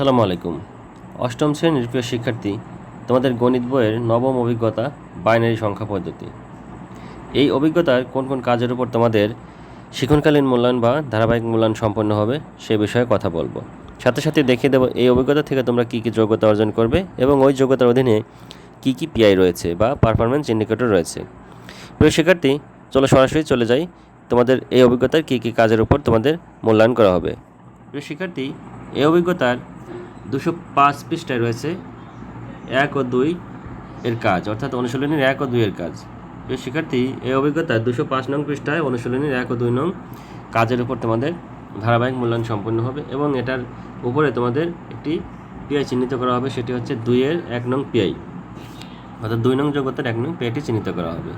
আসসালামু আলাইকুম। অষ্টম শ্রেণির প্রিয় শিক্ষার্থী, তোমাদের গণিত বইয়ের নবম অভিজ্ঞতা, বাইনারি সংখ্যা পদ্ধতি। এই অভিজ্ঞতার কোন কোন কাজের উপর তোমাদের শিক্ষণকালীন মূল্যায়ন বা ধারাবাহিক মূল্যায়ন সম্পন্ন হবে, সে বিষয়ে কথা বলব। সাথে সাথে দেখিয়ে দেবো এই অভিজ্ঞতা থেকে তোমরা কী কী যোগ্যতা অর্জন করবে এবং ওই যোগ্যতার অধীনে কী কী পিআই রয়েছে বা পারফরমেন্স ইন্ডিকেটর রয়েছে। প্রিয় শিক্ষার্থী, চলো সরাসরি চলে যাই। তোমাদের এই অভিজ্ঞতার কী কী কাজের উপর তোমাদের মূল্যায়ন করা হবে। প্রিয় শিক্ষার্থী, এই অভিজ্ঞতার দুশো পাঁচ পৃষ্ঠায় রয়েছে এক ও দুই এর কাজ, অর্থাৎ অনুশীলনীর এক ও দুই এর কাজ। প্রিয় শিক্ষার্থী, এই অভিজ্ঞতায় দুশো পাঁচ নং পৃষ্ঠায় অনুশীলনীর এক ও দুই নং কাজের উপর তোমাদের ধারাবাহিক মূল্যায়ন সম্পন্ন হবে এবং এটার উপরে তোমাদের একটি পিআই চিহ্নিত করা হবে, সেটি হচ্ছে দুইয়ের এক নং পিআই অর্থাৎ দুই নং যোগ্যতার এক নং পিআইটি চিহ্নিত করা হবে।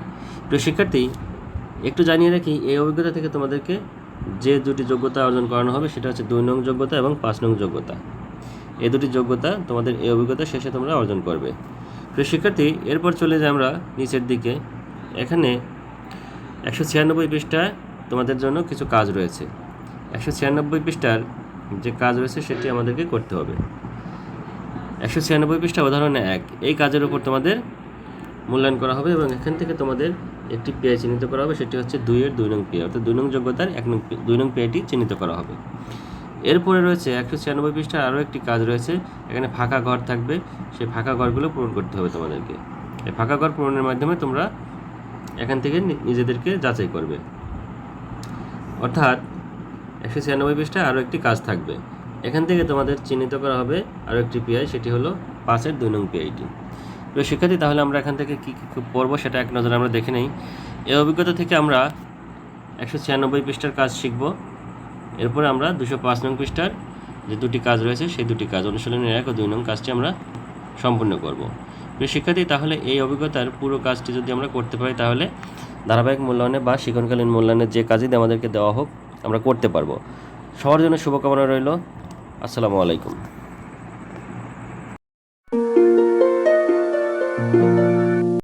প্রিয় শিক্ষার্থী, একটু জানিয়ে রাখি, এই অভিজ্ঞতা থেকে তোমাদেরকে যে দুটি যোগ্যতা অর্জন করানো হবে, সেটা হচ্ছে দুই নং যোগ্যতা এবং পাঁচ নং যোগ্যতা। এই দুটি যোগ্যতা তোমাদের এই অভিজ্ঞতা শেষে তোমরা অর্জন করবে। প্রিয় শিক্ষার্থী, এরপর চলে যাই আমরা নিচের দিকে। এখানে একশো ছিয়ানব্বই পৃষ্ঠায় তোমাদের জন্য কিছু কাজ রয়েছে। একশো ছিয়ানব্বই পৃষ্ঠার যে কাজ রয়েছে সেটি আমাদেরকে করতে হবে। একশো ছিয়ানব্বই পৃষ্ঠা উদাহরণে এক। এই কাজের উপর তোমাদের মূল্যায়ন করা হবে এবং এখান থেকে তোমাদের একটি পেয়ে চিহ্নিত করা হবে, সেটি হচ্ছে দুইয়ের দুই নং পেয়ে অর্থাৎ দুই নং যোগ্যতার এক নং দুই নং পেয়েটি চিহ্নিত করা হবে। এরপরে রয়েছে একশো ছিয়ানব্বই পৃষ্ঠার আরও একটি কাজ রয়েছে। এখানে ফাঁকা ঘর থাকবে। সেই ফাঁকা ঘরগুলো পূরণ করতে হবে তোমাদেরকে। এই ফাঁকা ঘর পূরণের মাধ্যমে তোমরা এখান থেকে নিজেদেরকে যাচাই করবে। অর্থাৎ একশো ছিয়ানব্বই পৃষ্ঠায় আরও একটি কাজ থাকবে। এখান থেকে তোমাদের চিহ্নিত করা হবে আরও একটি পিআই সেটি হলো পাঁচের দুই নং পিআইটি প্রিয় শিক্ষার্থী, তাহলে আমরা এখান থেকে কী কী পড়ব সেটা এক নজরে আমরা দেখে নেই। এই অভিজ্ঞতা থেকে আমরা একশো ছিয়ানব্বই পৃষ্ঠার কাজ শিখব। এরপরে আমরা দুশো পাঁচ নং পৃষ্ঠার যে দুটি কাজ রয়েছে, সেই দুটি কাজ অনুশীলনের এক ও দুই নং কাজটি আমরা সম্পূর্ণ করব। প্রিয় শিক্ষার্থী, তাহলে এই অভিজ্ঞতার পুরো কাজটি যদি আমরা করতে পারি, তাহলে ধারাবাহিক মূল্যায়নে বা শিক্ষণকালীন মূল্যায়নের যে কাজই আমাদেরকে দেওয়া হোক, আমরা করতে পারব। সবার জন্য শুভকামনা রইল। আসসালামু আলাইকুম।